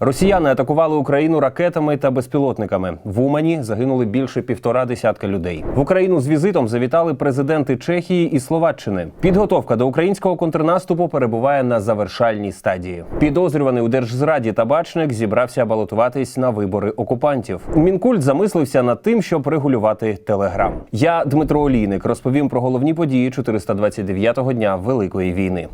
Росіяни атакували Україну ракетами та безпілотниками. В Умані загинули більше півтора десятка людей. В Україну з візитом завітали президенти Чехії і Словаччини. Підготовка до українського контрнаступу перебуває на завершальній стадії. Підозрюваний у держзраді табачник зібрався балотуватись на вибори окупантів. Мінкульт замислився над тим, щоб регулювати телеграм. Я Дмитро Олійник розповім про головні події 429-го дня Великої війни.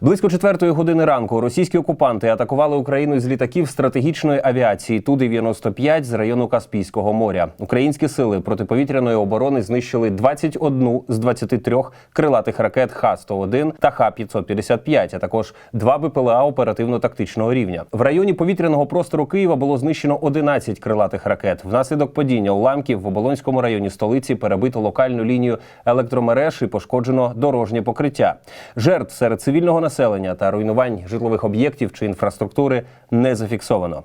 Близько четвертої години ранку російські окупанти атакували Україну з літаків стратегічної авіації ту 95 з району Каспійського моря. Українські сили протиповітряної оборони знищили 21 з 23 крилатих ракет Х-101 та Х-555, а також два БПЛА оперативно-тактичного рівня. В районі повітряного простору Києва було знищено 11 крилатих ракет. Внаслідок падіння уламків в Оболонському районі столиці перебито локальну лінію електромереж і пошкоджено дорожнє покриття. Жертв серед цивільного населення та руйнувань житлових об'єктів чи інфраструктури не зафіксовано.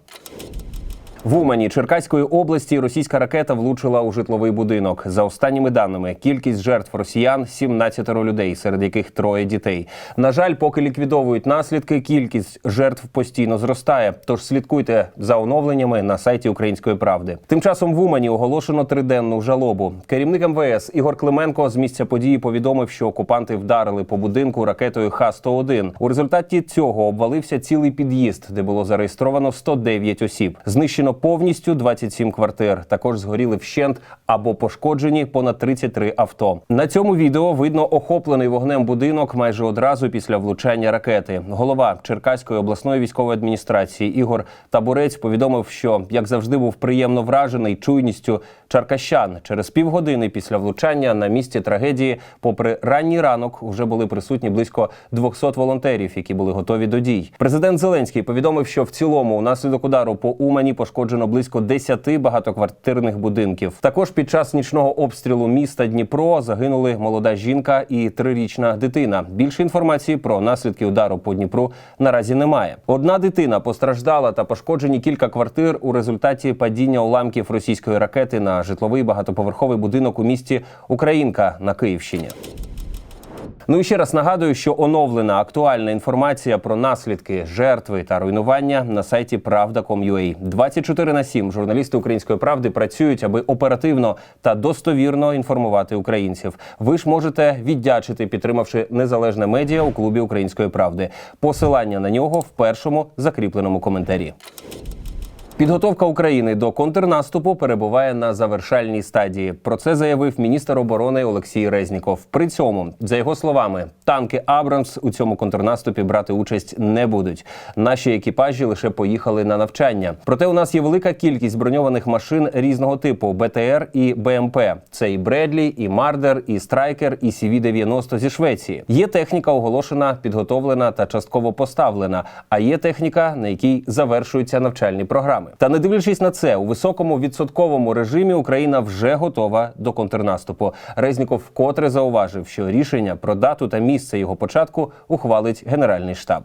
В Умані Черкаської області російська ракета влучила у житловий будинок. За останніми даними, кількість жертв росіян 17 людей, серед яких троє дітей. На жаль, поки ліквідовують наслідки, кількість жертв постійно зростає. Тож слідкуйте за оновленнями на сайті Української правди. Тим часом в Умані оголошено триденну жалобу. Керівник МВС Ігор Клименко з місця події повідомив, що окупанти вдарили по будинку ракетою Х-101. У результаті цього обвалився цілий під'їзд, де було зареєстровано 109 осіб. Знищено повністю 27 квартир. Також згоріли вщент або пошкоджені понад 33 авто. На цьому відео видно охоплений вогнем будинок майже одразу після влучання ракети. Голова Черкаської обласної військової адміністрації Ігор Табурець повідомив, що як завжди був приємно вражений чуйністю чаркащан. Через півгодини після влучання на місці трагедії, попри ранній ранок, вже були присутні близько 200 волонтерів, які були готові до дій. Президент Зеленський повідомив, що в цілому унаслідок удару по Умані пошкоджено близько 10 багатоквартирних будинків. Також під час нічного обстрілу міста Дніпро загинули молода жінка і трирічна дитина. Більше інформації про наслідки удару по Дніпру наразі немає. Одна дитина постраждала та пошкоджені кілька квартир у результаті падіння уламків російської ракети на житловий багатоповерховий будинок у місті Українка на Київщині. Ну і ще раз нагадую, що оновлена актуальна інформація про наслідки, жертви та руйнування на сайті Правда.com.ua. 24 на 7 журналісти української правди працюють, аби оперативно та достовірно інформувати українців. Ви ж можете віддячити, підтримавши незалежне медіа у клубі української правди. Посилання на нього в першому закріпленому коментарі. Підготовка України до контрнаступу перебуває на завершальній стадії. Про це заявив міністр оборони Олексій Резніков. При цьому, за його словами, танки Абрамс у цьому контрнаступі брати участь не будуть. Наші екіпажі лише поїхали на навчання. Проте у нас є велика кількість броньованих машин різного типу БТР і БМП. Це і Бредлі, і Мардер, і Страйкер, і CV-90 зі Швеції. Є техніка оголошена, підготовлена та частково поставлена. А є техніка, на якій завершуються навчальні програми. Та не дивлячись на це, у високому відсотковому режимі Україна вже готова до контрнаступу. Резніков вкотре зауважив, що рішення про дату та місце його початку ухвалить Генеральний штаб.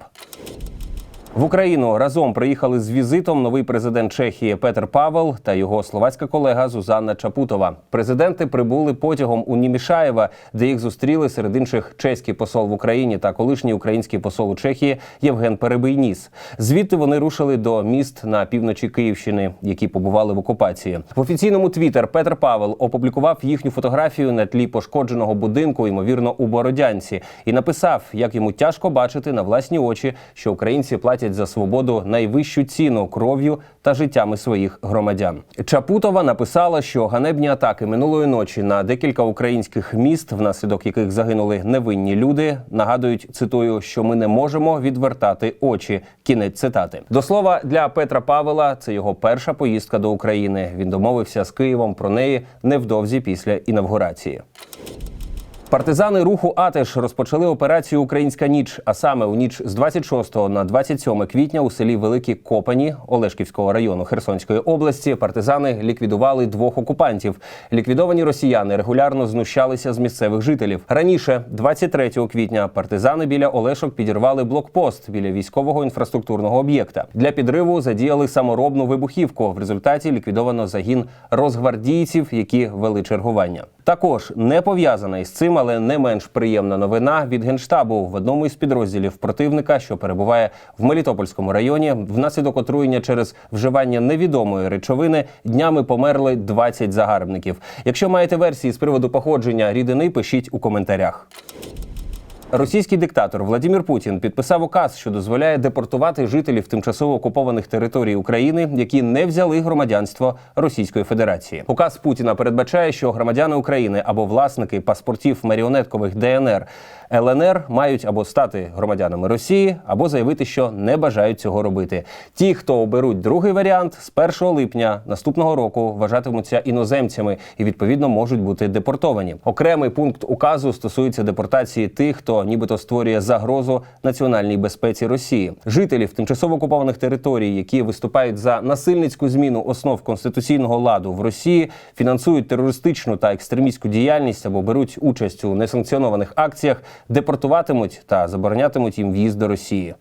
В Україну разом приїхали з візитом новий президент Чехії Петр Павел та його словацька колега Зузанна Чапутова. Президенти прибули потягом у Німішаєва, де їх зустріли серед інших чеський посол в Україні та колишній український посол у Чехії Євген Перебийніс. Звідти вони рушили до міст на півночі Київщини, які побували в окупації. В офіційному твіттер Петр Павел опублікував їхню фотографію на тлі пошкодженого будинку, ймовірно, у Бородянці, і написав, як йому тяжко бачити на власні очі, що українці платять за свободу найвищу ціну кров'ю та життями своїх громадян. Чапутова написала, що ганебні атаки минулої ночі на декілька українських міст, внаслідок яких загинули невинні люди, нагадують цитую, що ми не можемо відвертати очі. Кінець цитати. До слова для Петра Павела це його перша поїздка до України. Він домовився з Києвом про неї невдовзі після інавгурації. Партизани руху Атеш розпочали операцію Українська ніч, а саме у ніч з 26 на 27 квітня у селі Великі Копані Олешківського району Херсонської області партизани ліквідували двох окупантів. Ліквідовані росіяни регулярно знущалися з місцевих жителів. Раніше, 23 квітня, партизани біля Олешок підірвали блокпост біля військового інфраструктурного об'єкта. Для підриву задіяли саморобну вибухівку. В результаті ліквідовано загін розгвардійців, які вели чергування. Також не пов'язана із цим Втім, але не менш приємна новина від генштабу в одному із підрозділів противника, що перебуває в Мелітопольському районі, внаслідок отруєння через вживання невідомої речовини днями померли 20 загарбників. Якщо маєте версії з приводу походження рідини, пишіть у коментарях. Російський диктатор Владимир Путін підписав указ, що дозволяє депортувати жителів тимчасово окупованих територій України, які не взяли громадянство Російської Федерації. Указ Путіна передбачає, що громадяни України або власники паспортів маріонеткових ДНР ЛНР мають або стати громадянами Росії, або заявити, що не бажають цього робити. Ті, хто оберуть другий варіант, з 1 липня наступного року вважатимуться іноземцями і відповідно можуть бути депортовані. Окремий пункт указу стосується депортації тих, хто нібито створює загрозу національній безпеці Росії. Жителів тимчасово окупованих територій, які виступають за насильницьку зміну основ конституційного ладу в Росії, фінансують терористичну та екстремістську діяльність або беруть участь у несанкціонованих акціях, депортуватимуть та заборонятимуть їм в'їзд до Росії.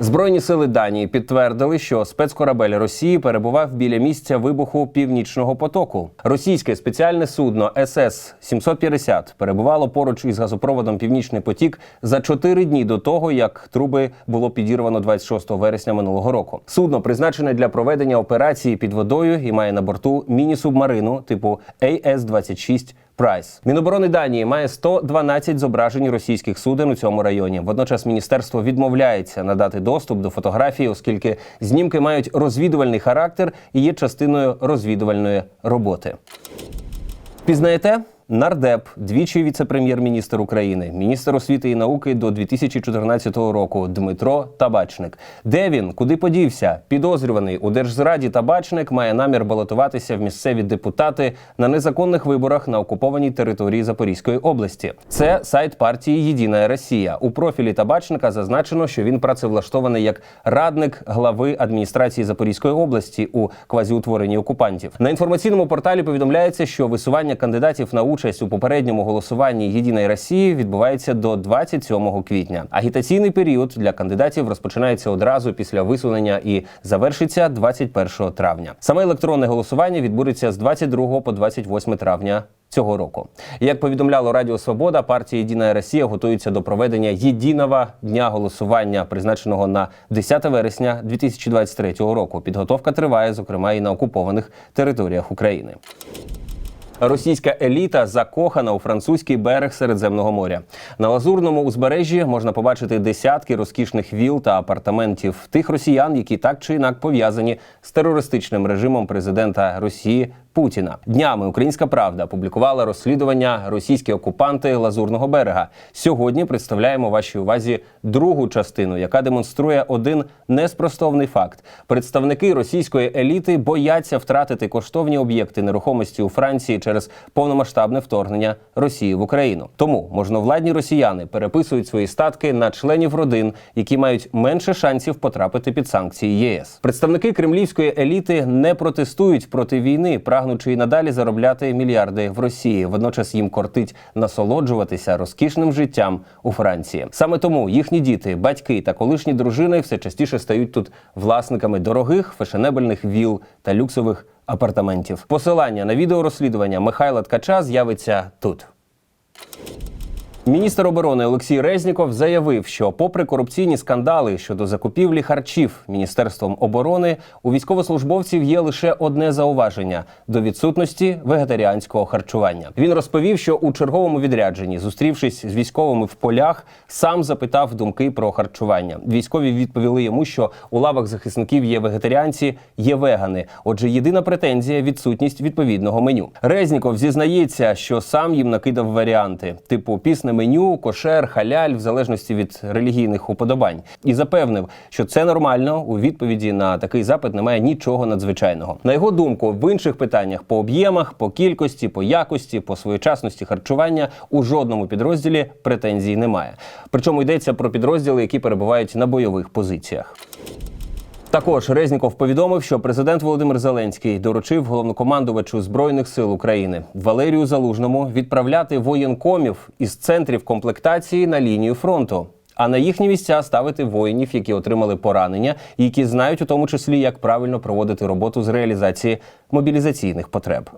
Збройні сили Данії підтвердили, що спецкорабель Росії перебував біля місця вибуху північного потоку. Російське спеціальне судно СС 750 перебувало поруч із газопроводом Північний потік за чотири дні до того, як труби було підірвано 26 вересня минулого року. Судно призначене для проведення операції під водою і має на борту міні-субмарину типу AS-26 Прайс Міноборони Данії має 112 зображень російських суден у цьому районі. Водночас міністерство відмовляється надати доступ до фотографії, оскільки знімки мають розвідувальний характер і є частиною розвідувальної роботи. Пізнаєте? Нардеп, двічі віце-прем'єр-міністр України, міністр освіти і науки до 2014 року Дмитро Табачник. Де він? Куди подівся? Підозрюваний у держзраді табачник має намір балотуватися в місцеві депутати на незаконних виборах на окупованій території Запорізької області. Це сайт партії Єдина Росія. У профілі табачника зазначено, що він працевлаштований як радник глави адміністрації Запорізької області у квазіутворенні окупантів. На інформаційному порталі повідомляється, що висування кандидатів на участь у попередньому голосуванні Єдиної Росії відбувається до 27 квітня. Агітаційний період для кандидатів розпочинається одразу після висунення і завершиться 21 травня. Саме електронне голосування відбудеться з 22 по 28 травня. Цього року, як повідомляло Радіо Свобода, партія Єдина Росія готується до проведення єдиного дня голосування, призначеного на 10 вересня 2023 року. Підготовка триває, зокрема, і на окупованих територіях України. Російська еліта закохана у французький берег Середземного моря. На лазурному узбережжі можна побачити десятки розкішних віл та апартаментів тих росіян, які так чи інак пов'язані з терористичним режимом президента Росії Путіна. Днями Українська Правда опублікувала розслідування російські окупанти Лазурного берега. Сьогодні представляємо вашій увазі другу частину, яка демонструє один неспростовний факт: представники російської еліти бояться втратити коштовні об'єкти нерухомості у Франції через повномасштабне вторгнення Росії в Україну. Тому можновладні росіяни переписують свої статки на членів родин, які мають менше шансів потрапити під санкції ЄС. Представники кремлівської еліти не протестують проти війни, прагнучи і надалі заробляти мільярди в Росії. Водночас їм кортить насолоджуватися розкішним життям у Франції. Саме тому їхні діти, батьки та колишні дружини все частіше стають тут власниками дорогих фешенебельних віл та люксових апартаментів. Посилання на відеорозслідування Михайла Ткача з'явиться тут. Міністр оборони Олексій Резніков заявив, що, попри корупційні скандали щодо закупівлі харчів міністерством оборони, у військовослужбовців є лише одне зауваження до відсутності вегетаріанського харчування. Він розповів, що у черговому відрядженні, зустрівшись з військовими в полях, сам запитав думки про харчування. Військові відповіли йому, що у лавах захисників є вегетаріанці, є вегани. Отже, єдина претензія відсутність відповідного меню. Резніков зізнається, що сам їм накидав варіанти, типу пісне меню, кошер, халяль, в залежності від релігійних уподобань, і запевнив, що це нормально. У відповіді на такий запит немає нічого надзвичайного. На його думку, в інших питаннях по об'ємах, по кількості, по якості, по своєчасності харчування у жодному підрозділі претензій немає. Причому йдеться про підрозділи, які перебувають на бойових позиціях. Також Резніков повідомив, що президент Володимир Зеленський доручив головнокомандувачу збройних сил України Валерію Залужному відправляти воєнкомів із центрів комплектації на лінію фронту. А на їхні місця ставити воїнів, які отримали поранення, і які знають у тому числі, як правильно проводити роботу з реалізації мобілізаційних потреб.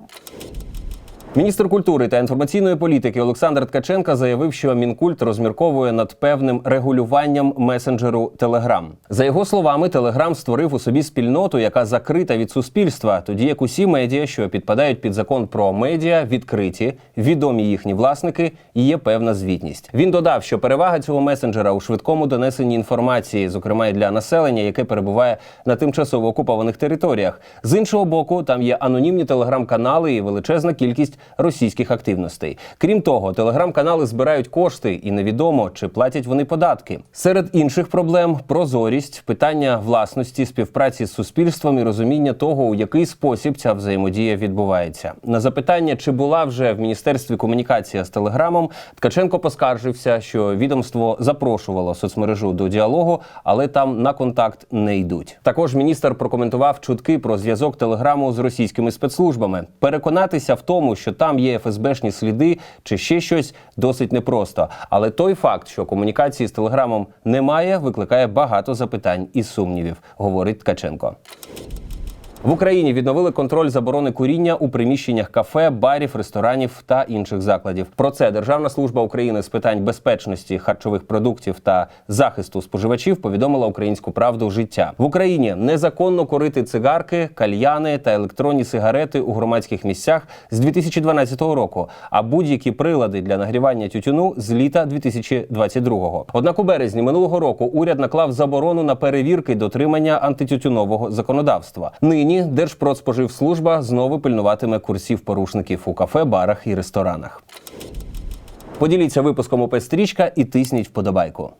Міністр культури та інформаційної політики Олександр Ткаченка заявив, що мінкульт розмірковує над певним регулюванням месенджеру Телеграм. За його словами, Телеграм створив у собі спільноту, яка закрита від суспільства, тоді як усі медіа, що підпадають під закон про медіа, відкриті, відомі їхні власники, і є певна звітність. Він додав, що перевага цього месенджера у швидкому донесенні інформації, зокрема й для населення, яке перебуває на тимчасово окупованих територіях. З іншого боку, там є анонімні телеграм-канали і величезна кількість російських активностей. Крім того, телеграм-канали збирають кошти, і невідомо чи платять вони податки. Серед інших проблем прозорість, питання власності, співпраці з суспільством і розуміння того, у який спосіб ця взаємодія відбувається. На запитання, чи була вже в міністерстві комунікація з телеграмом, Ткаченко поскаржився, що відомство запрошувало соцмережу до діалогу, але там на контакт не йдуть. Також міністр прокоментував чутки про зв'язок телеграму з російськими спецслужбами. Переконатися в тому, що там є ФСБшні сліди чи ще щось, досить непросто. Але той факт, що комунікації з телеграмом немає, викликає багато запитань і сумнівів, говорить Ткаченко. В Україні відновили контроль заборони куріння у приміщеннях кафе, барів, ресторанів та інших закладів. Про це Державна служба України з питань безпечності харчових продуктів та захисту споживачів повідомила українську правду життя в Україні. Незаконно курити цигарки, кальяни та електронні сигарети у громадських місцях з 2012 року, а будь-які прилади для нагрівання тютюну з літа 2022-го. Однак у березні минулого року уряд наклав заборону на перевірки дотримання антитютюнового законодавства. Нині Держпродспоживслужба знову пильнуватиме курсів порушників у кафе, барах і ресторанах. Поділіться випуском ОП «Стрічка» і тисніть вподобайку.